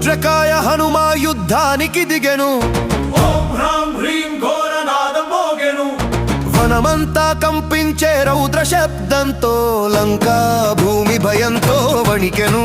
వజ్రకాయ హనుమా యుద్ధానికి దిగెను. ఓం హ్రాం హ్రీం ఘోరనాదం మోగెను వనమంతా కంపించే రౌద్ర శబ్దంతో లంకా భూమి భయంతో వణికెను.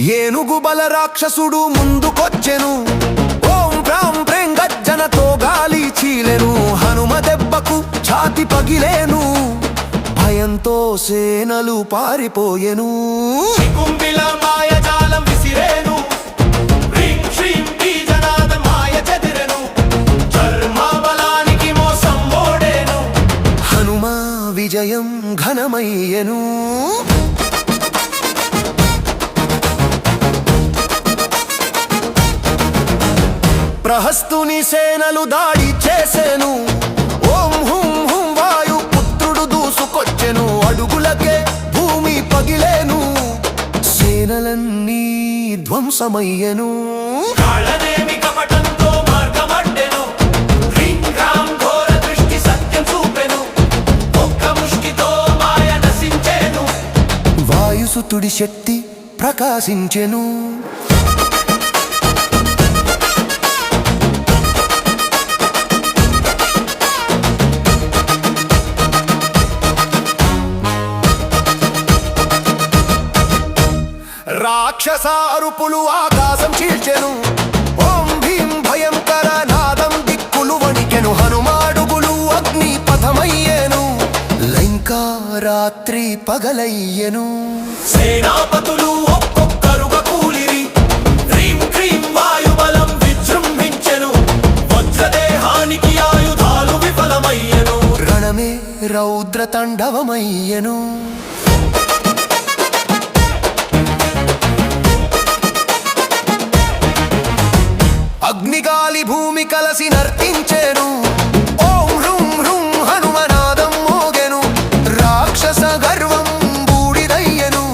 ఏనుగు బల రాక్షసుడు ముందుకొచ్చెను. ఓం ప్రాం ప్రేం గజ్జనతో గాలి చీలెను. హనుమ దెబ్బకు ఛాతి పగిలేను. భయంతో సేనలు పారిపోయెను. కుంభిల మాయజాలం విసిరేను. ప్రహస్తుని సేనలు దాడి చేసెను. ఓం హుం హుం వాయు పుత్రుడు దూసుకొచ్చెను. అడుగులకే భూమి పగిలేను. సేనలన్నీ ధ్వంసమయ్యెను. కాళనేమి కపటంతో మార్గమడ్డెను వాయుసుతుడి శక్తి ప్రకాశించెను. రాక్షస అరుపులు ఆకాశం చీల్చెను. ఓం భీం భయంకర నాదం దిక్కులు వణికెను. హనుమాడుగులు అగ్ని పథమయ్యేను లంకా రాత్రి పగలయ్యెను. సేనాపతులు ఒక్కొక్కరుగా కూలిరి. హ్రీం క్రీం వాయుబలం విజృంభించెను. వజ్రదేహానికి ఆయుధాలు విఫలమయ్యెను. రణమే రౌద్ర తాండవమయ్యెను అగ్నిగాలి భూమి కలసి నర్తించెను. ఓం హృం హృం హనుమనాదం మోగెను. రాక్షస గర్వం బూడిదయ్యెను.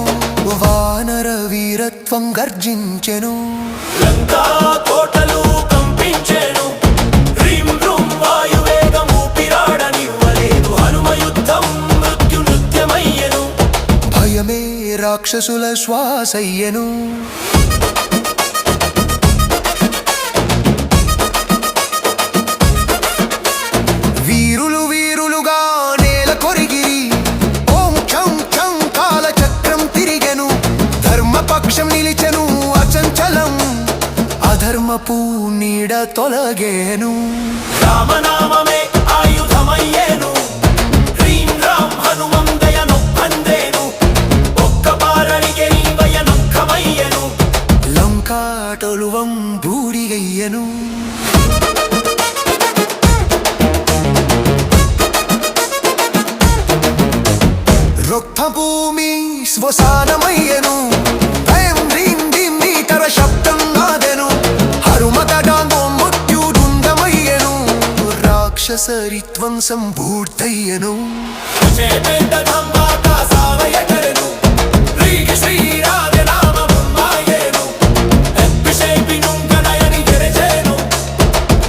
వానర వీరత్వం గర్జించెను. లంకా కోటలు కంపించెను. భయమే రాక్షసుల శ్వాసయ్యెను. అధర్మపు నీడ తొలగేను. రామనామమే ఆయుధమయ్యేను. హ్రీం రాం హనుమం దయనొప్పందేను ఒక్క నీవయనొక్కమయ్యెను లంకాటొలువం బూడిగయ్యను. రొక్తభూమి శ్వసానమయ్యను. భయం ఎప్పిషేపినుంగనయని తెరచేను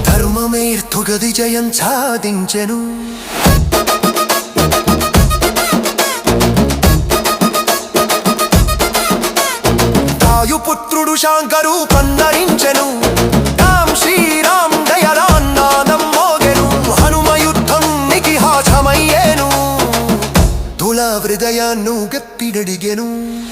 ధర్మమేర్తుగది జయం సాధించెను వాయుపుత్రుడు శాంకరు పందరించెను నికిహాసమయ్యేను తుల హృదయాన్ను గప్పిడడిగెను